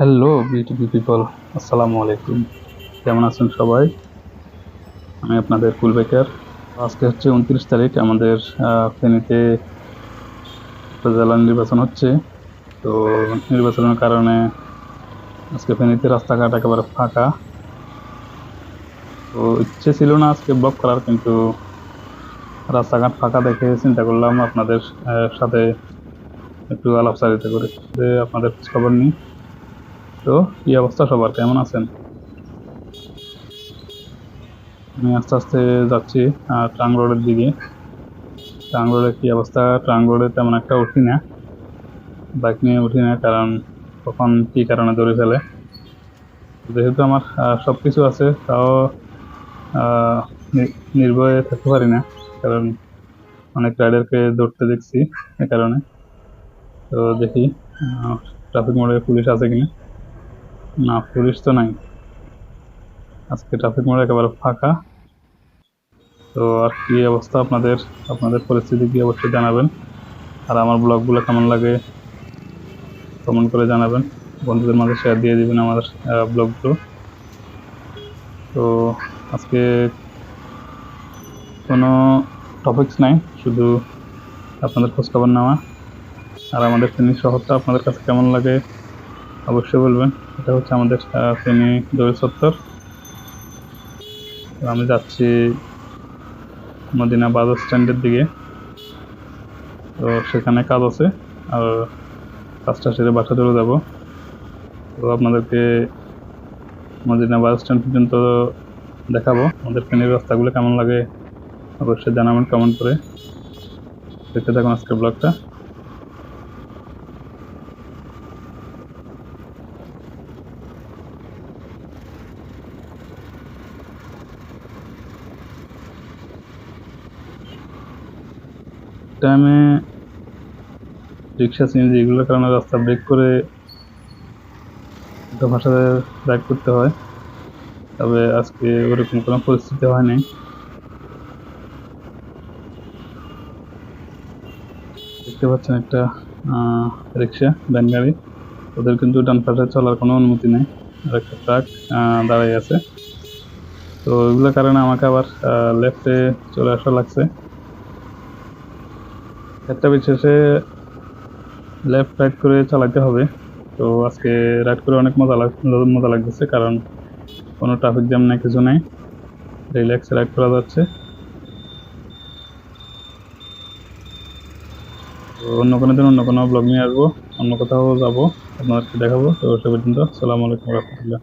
Hello beautiful people আসসালামু আলাইকুম কেমন আছেন সবাই? আমি আপনাদের কুল বেকার আজকে হচ্ছে উনত্রিশ তারিখ, আমাদের ফেনীতে উপজেলা নির্বাচন হচ্ছে। তো নির্বাচনের কারণে আজকে ফেনীতে রাস্তাঘাট একেবারে ফাঁকা। তো ইচ্ছে ছিল না আজকে ব্লক করার, কিন্তু রাস্তাঘাট ফাঁকা দেখে চিন্তা করলাম আপনাদের সাথে একটু আলাপচারিতা করে। আপনাদের খোঁজ খবর নিই। তো, কি অবস্থা সবার? কেমন আছেন? আমি আস্তে আস্তে যাচ্ছি ট্রাং রোডের দিকে। ট্রাং রোডের কি অবস্থা? ট্রাং রোডে তেমন একটা উঠি না। বাইক নিয়ে উঠি না, কারণ কখন কি কারণে ধরে ফেলে। যেহেতু আমার সব কিছু আছে, তাও নির্ভয়ে থাকতে পারি না। কারণ অনেক রাইডারকে ধরতে দেখছি, এ কারণে। তো দেখি ট্রাফিক মোড়ে পুলিশ আছে কিনা। না, পুলিশ তো নাই। আজকে ট্রাফিক মোড় একেবারে ফাঁকা। তো আর কি অবস্থা আপনাদের? আপনাদের পরিস্থিতি কি অবশ্যই জানাবেন। আর আমার ব্লগগুলো কেমন লাগে কমেন্ট করে জানাবেন। বন্ধুদের মাঝে শেয়ার দিয়ে দিবেন আমার ব্লগগুলো। তো আজকে কোনো টপিকস নাই, শুধু আপনাদের খোঁজখবর নেওয়া। আর আমাদের ফেনী শহরটা আপনাদের কাছে কেমন লাগে? অবশ্যই বলবেন। এটা হচ্ছে আমাদের দই চত্বর। তো আমি যাচ্ছি মদিনা বাস স্ট্যান্ডের দিকে। তো সেখানে কাজ আছে, আর কাজটা সেরে বাসা চলে যাব। তো আপনাদেরকে মদিনা বাস স্ট্যান্ড পর্যন্ত দেখাবো। আমাদের ফেনীর রাস্তাগুলো কেমন লাগে, অবশ্যই জানাবেন কমেন্ট করে। দেখতে থাকুন আজকের ব্লগটা। টাইমে রিক্সা, সিএনজি এগুলোর কারণে রাস্তা ব্রেক করে ভাষাতে রাইড করতে হয়। তবে আজকে ওরকম কোনো পরিস্থিতি হয়নি। দেখতে পাচ্ছেন একটা রিক্সা, ভ্যান গাড়ি। ওদের কিন্তু ডান পাশে চলার কোনো অনুমতি নেই। আর একটা ট্রাক দাঁড়াই আছে। তো এগুলোর কারণে আমাকে আবার লেফটে চলে আসা লাগছে। একটা বিশেষে লেফট রাইট করে চালাতে হবে। তো আজকে রাইড করে অনেক মজা লাগ মজা লাগতেছে কারণ কোনো ট্রাফিক জ্যাম নেই, কিছু নেই। রিল্যাক্স রাইড করা যাচ্ছে। তো অন্য কোনো দিন অন্য কোনো ব্লগ নিয়ে আসব, অন্য কোথাও যাব, আপনাদেরকে দেখাবো। তো সে পর্যন্ত সালামু আলাইকুম রহমতুল্লাহ।